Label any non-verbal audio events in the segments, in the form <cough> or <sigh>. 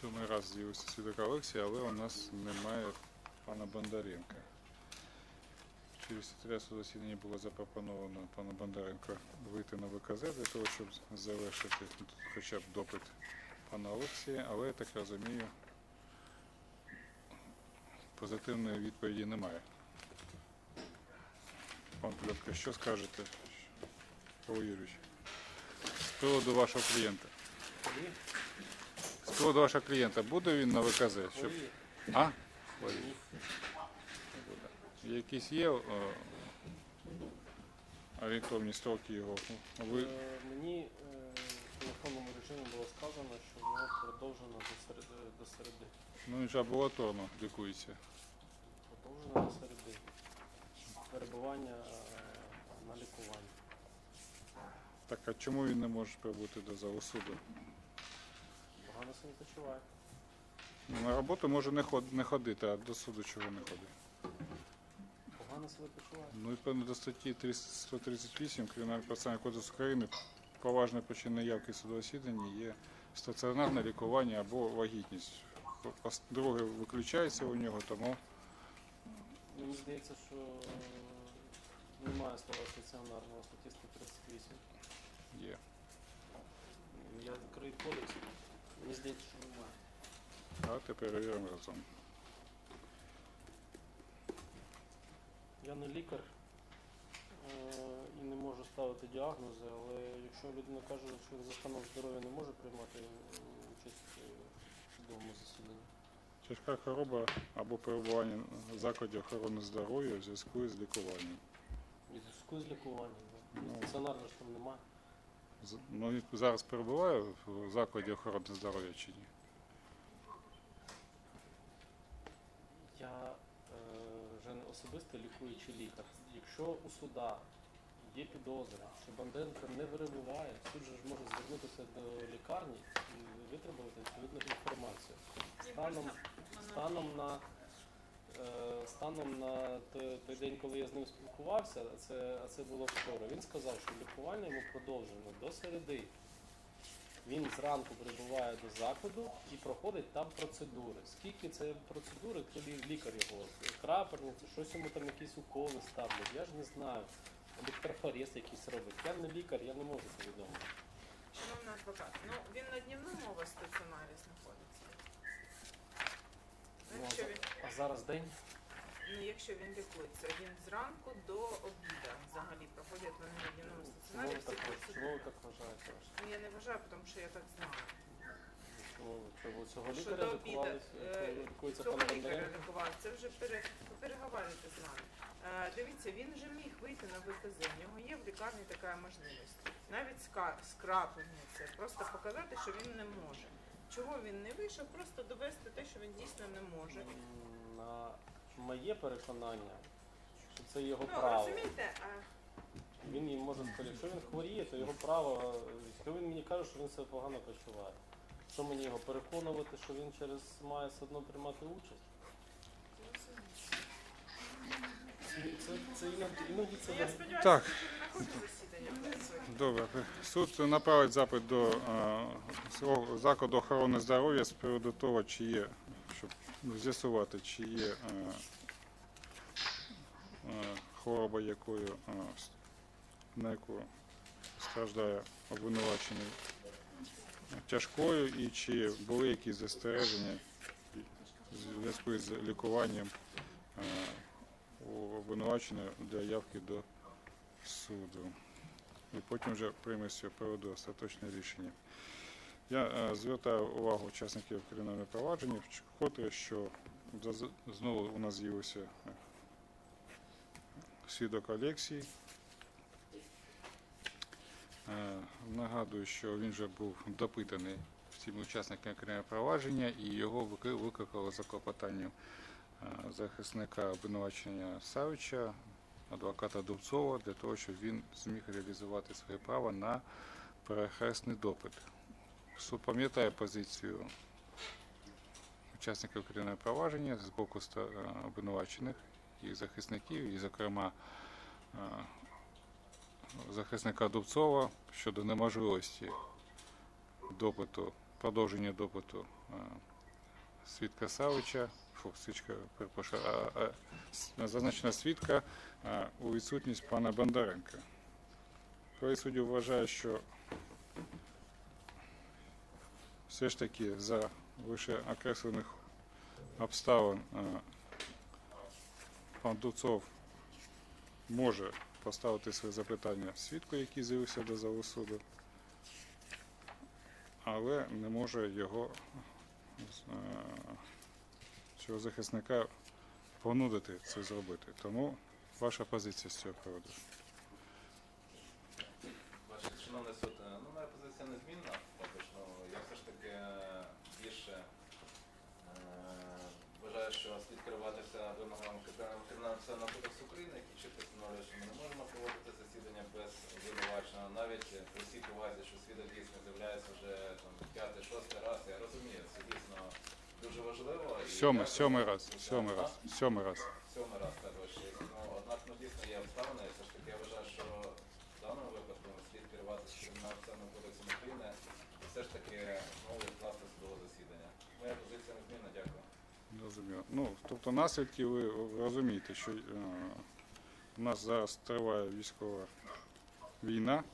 Сьомий раз з'явився свідок Олексій, але у нас немає пана Бондаренка. Через секретарство засідання було запропоновано пану Бондаренко вийти на ВКЗ для того, щоб завершити хоча б допит пана Олексія, але я так розумію, позитивної відповіді немає. Пан Пльотка, що скажете, Павло Юрійович, з приводу вашого клієнта? З приводу вашого клієнта буде він на ВКЗ? Щоб... А? Якісь є е, орієнтовні строки його? Ви... Е, Мені е, в телефонному режимі було сказано, що в продовжено до середи, до середи. Ну він же амбулаторно лікується. Продовжено до середи. Перебування е, на лікуванні. Так а чому він не може прибути до залу суду? Погано себе почуває. Ну, На роботу може не, ход... не ходити, а до суду чого не ходить? Погано себе почуває. Ну, відповідно до статті 300 138 Кримінального процесуального кодексу України поважна причина явки судового засідання є стаціонарне лікування або вагітність. Пос- Друге виключається у нього, тому Мені здається, що е, немає слова стаціонарного статті 138. є. Я відкрию кодекс. Мені здається, що немає. Давайте перевіримо разом. Я не лікар е, і не можу ставити діагнози, але якщо людина каже, що за станом здоров'я не може приймати е, участь е, в судовому засіданні. Тяжка хвороба або перебування в закладі охорони здоров'я в зв'язку з лікуванням. І в зв'язку з лікуванням. Да. Ну. Стаціонарно ж там немає. Ну, він зараз перебуває в закладі охорони здоров'я чи ні? Я е, вже не особисто лікуючий лікар. Якщо у суда є підозра, що Банденко не перебуває, суд же ж може звернутися до лікарні і витребувати відповідну інформацію. Станом, станом на станом на той, день, коли я з ним спілкувався, а це, це було вчора, він сказав, що лікування йому продовжено до середи. Він зранку прибуває до закладу і проходить там процедури. Скільки це процедури, коли лікар його крапельниця, щось йому там якісь уколи ставлять, я ж не знаю. Електрофорез якийсь робить. Я не лікар, я не можу повідомити. Шановний адвокат, ну він на дневному у вас стаціонарі знаходиться. Ну, Ну, а, якщо за- він, а зараз день. ну, якщо він лікується, він зранку до обіду взагалі проходять вони на дневному Чому стаціонарі ви всі так, процедури. чому ви так вважаєте? Аж? Ну я не вважаю, тому що я так знаю. Чому ви що, ви цього Що лікаря до лікувалися? е, Лікується цього пан лікаря Бондаренко? лікував, це вже пере, переговорюйте з нами. Е, дивіться, він вже міг вийти на ВКЗ, в нього є в лікарні така можливість. Навіть ска- скрапельниця, просто показати, що він не може. Чого він не вийшов, просто довести те, що він дійсно не може. М, На моє переконання, що це його Ну, право. розумієте, а Він їм може сказати, якщо він хворіє, то його право. Якщо він мені каже, що він себе погано почуває. Що мені його переконувати, що він через має все одно приймати участь? Це, це, це іноді, іноді це я сподіваюся, Так. що засідання своїх. Добре. Суд направить запит до е, свого закладу охорони здоров'я з приводу того, чи є, з'ясувати, чи є е, е, хвороба, якою е, на яку страждає обвинувачений тяжкою, і чи були якісь застереження в зв'язку з лікуванням у обвинуваченого для явки до суду і потім вже прийме з приводу остаточне рішення. Я е, звертаю увагу учасників кримінального провадження, вкотре, що знову у нас з'явився е, свідок Олексій. Е, Нагадую, що він вже був допитаний всіми учасниками кримінального провадження і його викли- викликали за клопотанням захисника обвинувачення Савича адвоката Дубцова для того, щоб він зміг реалізувати своє право на перехресний допит. Суд пам'ятає позицію учасників кримінального провадження з боку е, обвинувачених і захисників, і, зокрема, е, захисника Дубцова щодо неможливості допиту, продовження допиту е, свідка Савича, свідка, перепрошую, зазначена свідка у відсутність пана Бондаренка. Коли судді вважає, що все ж таки за вище окреслених обставин е, пан Дуцов може поставити своє запитання свідку, який з'явився до залу суду, але не може його е, цього захисника понудити це зробити. Тому ваша позиція з цього приводу. Шановний суд, е, ну моя позиція незмінна, фактично. Я все ж таки е, більше е, вважаю, що слід керуватися вимогами Кримінального процесуального кодексу України, які чітко встановлює, що ми не можемо проводити засідання без обвинуваченого, навіть при всій повазі, що свідок дійсно з'являється вже там п'ятий, шостий раз. Я розумію, це дійсно дуже важливо. Сьомий, сьомий раз, сьомий раз, сьомий раз. Сьомий раз так. Ну, однак ну, дійсно є обставини, все ж таки я вважаю, що в даному випадку керуватися кримінальним кодексом України і все ж таки знову відкласти судове засідання. Моя позиція незмінна, дякую. Зрозуміло. Ну, тобто наслідки ви розумієте, що е, у нас зараз триває військова війна.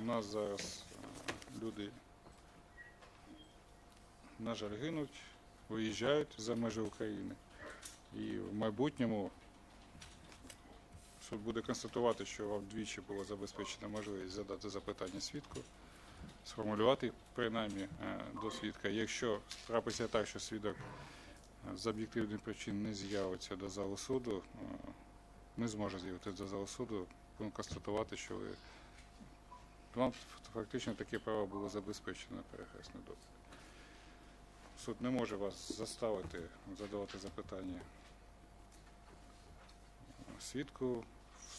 У нас зараз е, люди, на жаль, гинуть, виїжджають за межі України. І в майбутньому суд буде констатувати, що вам двічі було забезпечена можливість задати запитання свідку, сформулювати принаймні е, до свідка. Якщо трапиться так, що свідок е, з об'єктивних причин не з'явиться до залу суду, е, не зможе з'явитися до залу суду, будемо констатувати, що ви вам фактично таке право було забезпечено на перехресний допит. Суд не може вас заставити задавати запитання свідку.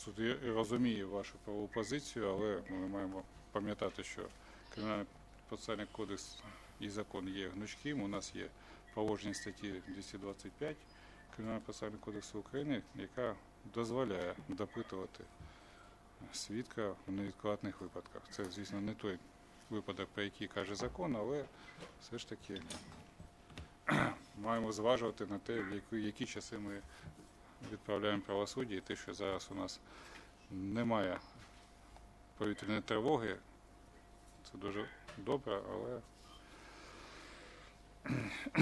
Суд розуміє вашу правову позицію, але ми маємо пам'ятати, що Кримінальний процесуальний кодекс і закон є гнучким. У нас є положення статті 225 Кримінального процесуального кодексу України, яка дозволяє допитувати свідка в невідкладних випадках. Це, звісно, не той випадок, про який каже закон, але все ж таки <clears throat> маємо зважувати на те, в які часи ми відправляємо правосуддя, і те, що зараз у нас немає повітряної тривоги, це дуже добре, але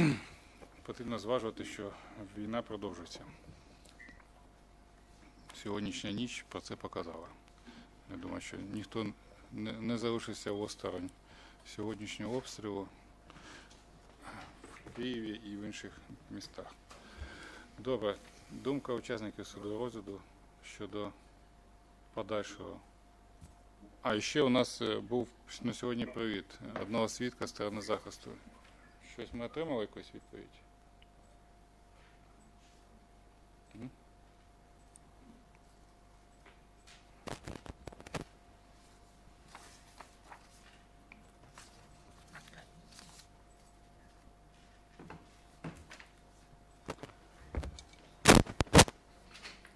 <clears throat> потрібно зважувати, що війна продовжується. Сьогоднішня ніч про це показала. Я думаю, що ніхто не, залишився осторонь сьогоднішнього обстрілу в Києві і в інших містах. Добре, думка учасників судового розгляду щодо подальшого. А ще у нас е, був на сьогодні привіт одного свідка сторони захисту. Щось ми отримали якусь відповідь? М?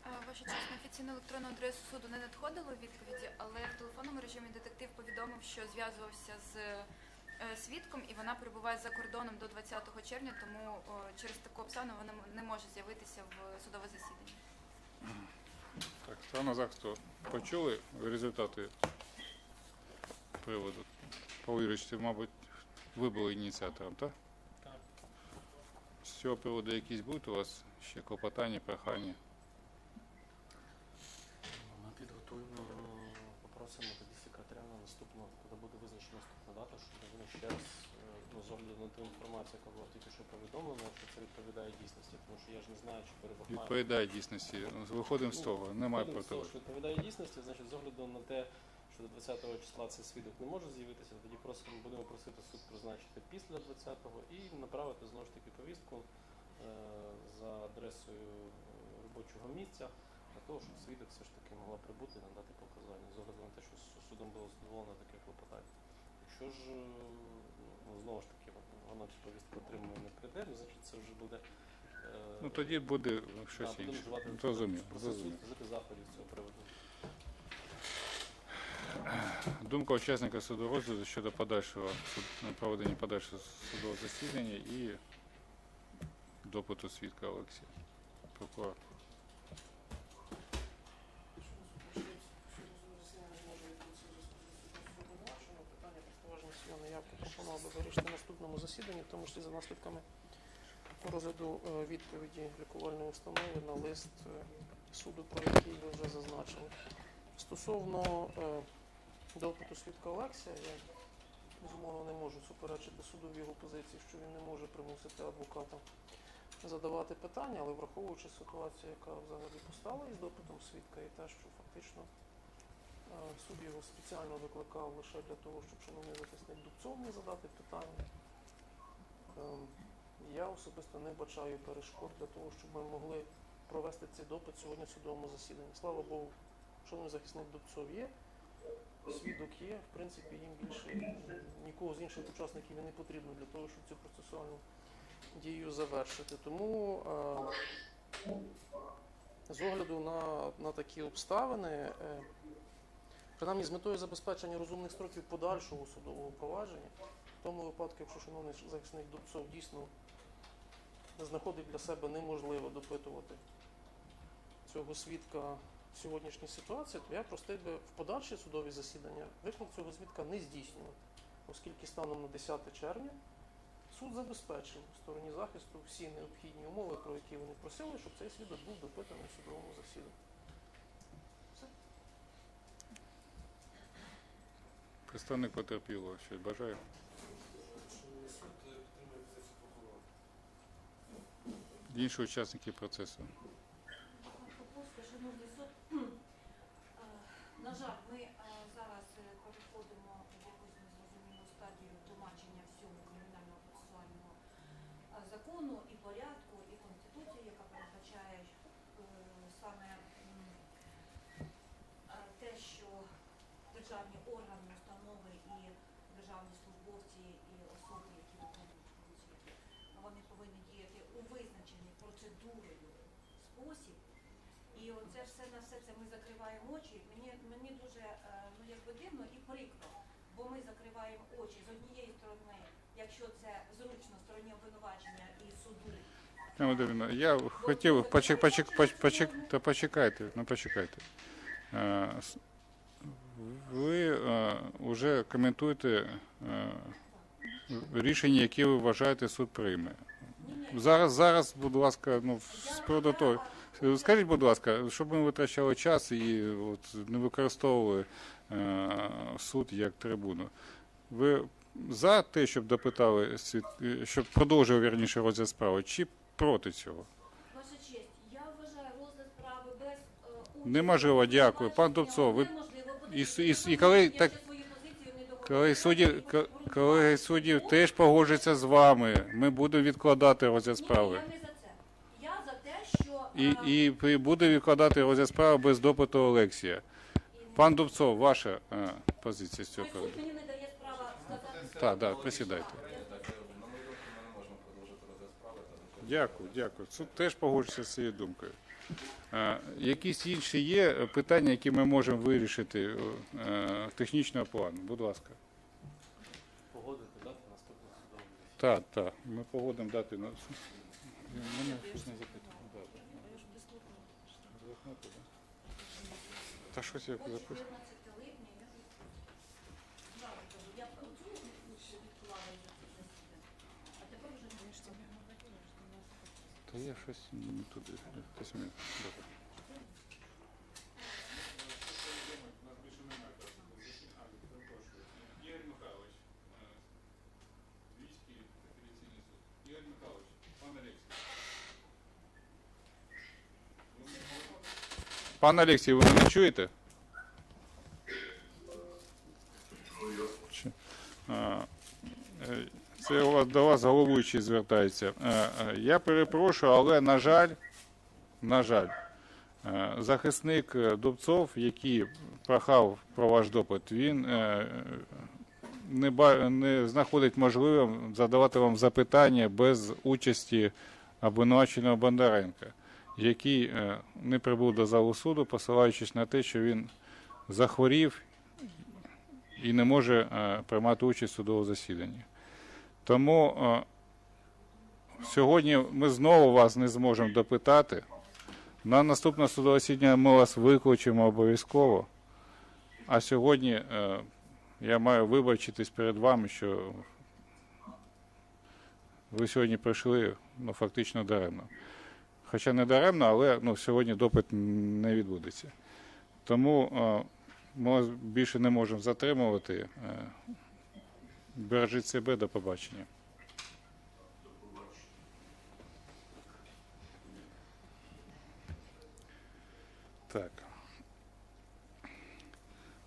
А, Ваша честь, на офіційну електронну адресу суду не надходило відповіді, але в телефонному режимі детектив повідомив, що зв'язувався з е, свідком і вона перебуває за кордоном до 20 червня, тому через таку обставину вона не може з'явитися в судове засідання. Так, сторона захисту почули результати приводу? Павло Юрійович, ти, мабуть, ви були ініціатором, так? Так. З цього приводу якісь будуть у вас ще клопотання, прохання? Ми підготуємо, попросимо тоді секретаря на наступну, коли буде визначена наступна дата, щоб вони ще раз, ну, з огляду на ту інформацію, яка була тільки що повідомлена, що це відповідає дійсності, тому що я ж не знаю, чи перебуває. Відповідає дійсності. Виходимо з того, немає з того, що відповідає дійсності, значить, з огляду на те, що до 20-го числа цей свідок не може з'явитися, тоді просимо, будемо просити суд призначити після 20-го і направити знову ж таки повістку е, за адресою робочого місця для того, щоб свідок все ж таки могла прибути і надати показання з огляду на те, що судом було задоволено таке клопотання. Якщо ж е, ну, знову ж таки воно цю повістку отримує не прийде, ну, значить це вже буде. е, Ну тоді буде щось інше. Зрозумів. процесу, вжити заходів з цього приводу. Думка учасника суду розгляду щодо подальшого проведення подальшого судового засідання і допиту свідка Олексія. Прокурор. Питання про поваження судової пропонував би вирішити на наступному засіданні, в тому числі за наслідками розгляду е, відповіді лікувальної установи на лист е, суду, про який ви вже зазначили. Стосовно е, допиту свідка Олексія, я безумовно не можу суперечити суду в його позиції, що він не може примусити адвоката задавати питання, але враховуючи ситуацію, яка взагалі постала із допитом свідка, і те, що фактично Суд його спеціально викликав лише для того, щоб шановний захисник Дубцов міг задати питання. Ем, Я особисто не бачаю перешкод для того, щоб ми могли провести цей допит сьогодні в судовому засіданні. Слава Богу, шановний захисник Дубцов є, свідок є, в принципі, їм більше нікого з інших учасників не потрібно для того, щоб цю процесуальну дію завершити. Тому е, з огляду на, на такі обставини. Принаймні з метою забезпечення розумних строків подальшого судового провадження, в тому випадку, якщо шановний захисник Дубцов дійсно знаходить для себе неможливо допитувати цього свідка в сьогоднішній ситуації, то я просив би в подальші судові засідання виклик цього свідка не здійснювати, оскільки станом на 10 червня суд забезпечив стороні захисту всі необхідні умови, про які вони просили, щоб цей свідок був допитаний в судовому засіданні. Представник потерпілого щось бажає. Інші учасники процесу. На жаль, ми е, зараз е, переходимо в якусь незрозумілу стадію тлумачення всього кримінального процесуального е, закону і порядку, і конституції, яка передбачає саме те, що державні органи, установи і державні службовці і особи, які виконують функції, вони повинні діяти у визначений процедурою спосіб. І оце все на все це ми закриваємо очі. Мені мені дуже е, ну якби дивно і прикро, бо ми закриваємо очі з однієї сторони, якщо це зручно стороні обвинувачення і суду. Володимирівна, я хотів почек, почек, почек, почек, та почекайте, ну почекайте. Е, Ви вже коментуєте е, рішення, яке ви вважаєте суд прийме. Зараз, зараз, будь ласка, ну з приводу того. Е, Скажіть, будь ласка, щоб ми витрачали час і от, не використовували е, суд як трибуну. Ви за те, щоб допитали свід... е, щоб продовжив вірніше розгляд справи, чи проти цього? Ваша честь, я вважаю розгляд справи без е, Неможливо, дякую. Пан Дубцов, ви- і і і коли так-. Колеги судді, колеги суддів теж погоджуються з вами. Ми будемо відкладати розгляд справи. я не за це. Я за те, що І, і, буде відкладати розгляд справи без допиту Олексія. Пан Дубцов, ваша е, позиція з цього приводу? мені не дає права сказати. Так, так, присідайте. Дякую, дякую. Суд теж погоджується з цією думкою. Е, якісь інші є питання, які ми можемо вирішити е, технічного плану? Будь ласка. Погодити дати судове засідання. Так, так. Ми погодимо дати на. Мене щось не запитано. Да, да. Замкнути, да? Та щось я записую. 14 липня я зразу я оцю відклала а тепер вже не Та я щось не туди. Десь мені. Добре. У нас більше немає часу. А, перепрошую. Ігор Михайлович, е, Львівський апеляційний суд. Ігор Михайлович, пан Олексій. Ви мене чуєте? Пан Олексій, ви мене чуєте? Е, Це у вас до вас головуючий звертається. Е, е, Я перепрошую, але на жаль, на жаль, Захисник Дубцов, який прохав про ваш допит, він не, ба- не знаходить можливим задавати вам запитання без участі обвинуваченого Бондаренка, який е, не прибув до залу суду, посилаючись на те, що він захворів і не може е, приймати участь в судовому засіданні. Тому е, сьогодні ми знову вас не зможемо допитати. На наступне судове засідання ми вас викличемо обов'язково. А сьогодні я маю вибачитись перед вами, що ви сьогодні прийшли ну, фактично даремно. Хоча не даремно, але ну, сьогодні допит не відбудеться. Тому ми більше не можемо затримувати. Е, Бережіть себе, до побачення. Так.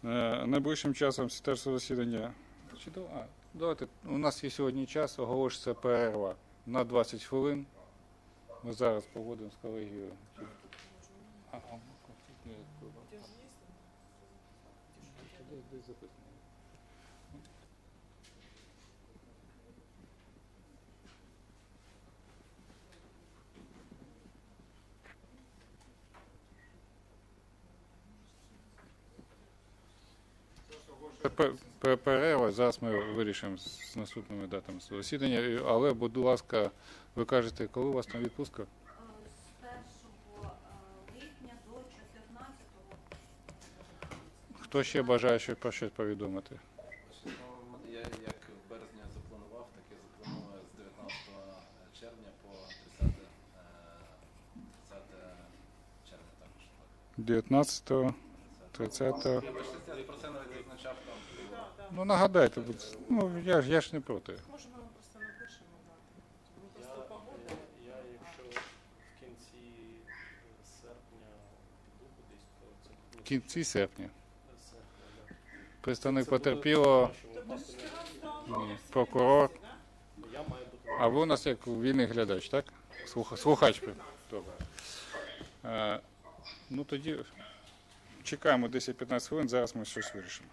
Е, Найближчим часом сітерство засідання. Чи а, давайте, у нас є сьогодні час, оголошується перерва на 20 хвилин. Ми зараз погодимо з колегією. Ага, десь записано. Перерва, зараз ми вирішимо з наступними датами засідання, але, будь ласка, ви кажете, коли у вас там відпустка? Е, З 1 липня до 14 Хто ще бажає ще про щось повідомити? Я як в березні запланував, так і запланую з 19 червня по 30, е, 30 червня також. так. 19 30 Вибачте, я про це навіть зазначав. Ну нагадайте, будь- ну я ж я ж не проти. Може, ми вам просто напишемо дати. Ми Я, просто погодимо. я, якщо в кінці е, серпня піду кудись, то це буде кінці серпня. серпня, да. Представник Це буде потерпілого, в кращому випадку, м, прокурор. Я маю бути А ви у нас як вільний глядач, так? Слуха- Слухач. Добре. Е, ну тоді чекаємо 10-15 хвилин, зараз ми щось вирішимо.